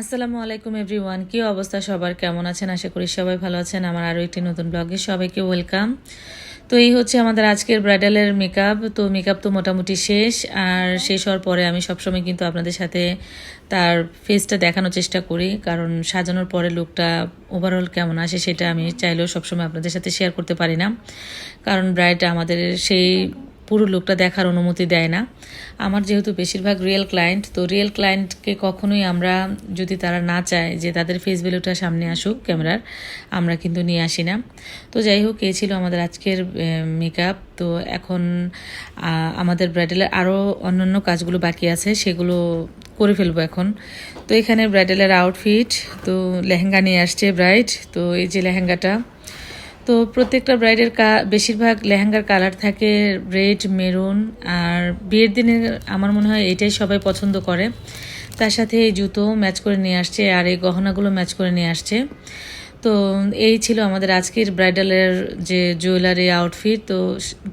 আসসালামু আলাইকুম এভরিওয়ান কী অবস্থা? সবার কেমন আছেন? আশা করি সবাই ভালো আছেন। আমার আরও একটি নতুন ব্লগে সবাইকে ওয়েলকাম তো এই হচ্ছে আমাদের আজকের ব্রাইডালের মেকআপ তো মেকআপ তো মোটামুটি শেষ, আর শেষ হওয়ার পরে আমি সবসময় কিন্তু আপনাদের সাথে তার ফেসটা দেখানোর চেষ্টা করি, কারণ সাজানোর পরে লুকটা ওভারঅল কেমন আসে সেটা আমি চাইলেও সবসময় আপনাদের সাথে শেয়ার করতে পারি না। কারণ ব্রাইড আমাদের সেই পুরো লুকটা দেখার অনুমতি দেয় না। আমার যেহেতু বেশিরভাগ রিয়েল ক্লায়েন্ট তো রিয়েল ক্লায়েন্টকে কখনোই আমরা যদি তারা না চায় যে তাদের ফেস ভ্যালুটা সামনে আসুক ক্যামেরার, আমরা কিন্তু নিয়ে আসি না। তো যাই হোক, এই ছিল আমাদের আজকের মেকআপ তো এখন আমাদের ব্রাইডালের আরও অন্যান্য কাজগুলো বাকি আছে, সেগুলো করে ফেলব এখন। তো এখানে ব্রাইডালের আউটফিট তো লেহেঙ্গা নিয়ে আসছে ব্রাইড তো এই যে লেহেঙ্গাটা তো প্রত্যেকটা ব্রাইডের কা, বেশিরভাগ লেহেঙ্গার কালার থাকে রেড, মেরুন, আর বিয়ের দিনে আমার মনে হয় এটাই সবাই পছন্দ করে। তার সাথে এই জুতো ম্যাচ করে নিয়ে আসছে আর এই গহনাগুলো ম্যাচ করে নিয়ে আসছে। তো এই ছিল আমাদের আজকের ব্রাইডালের যে জুয়েলারি আউটফিট তো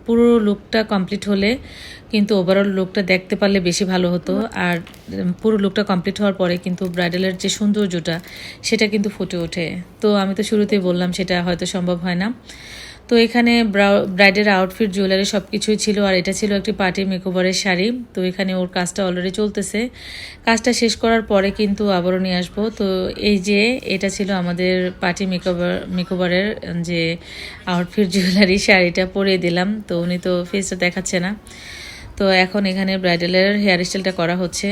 পুরো লুকটা কমপ্লিট হলে কিন্তু ওভারঅল লুকটা দেখতে পারলে বেশি ভালো হতো। আর পুরো লুকটা কমপ্লিট হওয়ার পরে কিন্তু ব্রাইডালের যে সৌন্দর্যটা, সেটা কিন্তু ফুটে ওঠে। তো আমি তো শুরুতেই বললাম, সেটা হয়তো সম্ভব হয় না। তো এখানে ব্রাইডের আউটফিট জুয়েলারি সব কিছুই ছিল, আর এটা ছিল একটি পার্টি মেকওভারের শাড়ি। তো এখানে ওর কাজটা অলরেডি চলতেছে। কাজটা শেষ করার পরে কিন্তু আবারও নিয়ে আসব। তো এই যে, এটা ছিল আমাদের পার্টি মেকওভার মেকওভারের যে আউটফিট জুয়েলারি শাড়িটা পরিয়ে দিলাম। তো উনি তো ফেসটা দেখাচ্ছে না। তো এখন এখানে ব্রাইডালের হেয়ার স্টাইলটা করা হচ্ছে।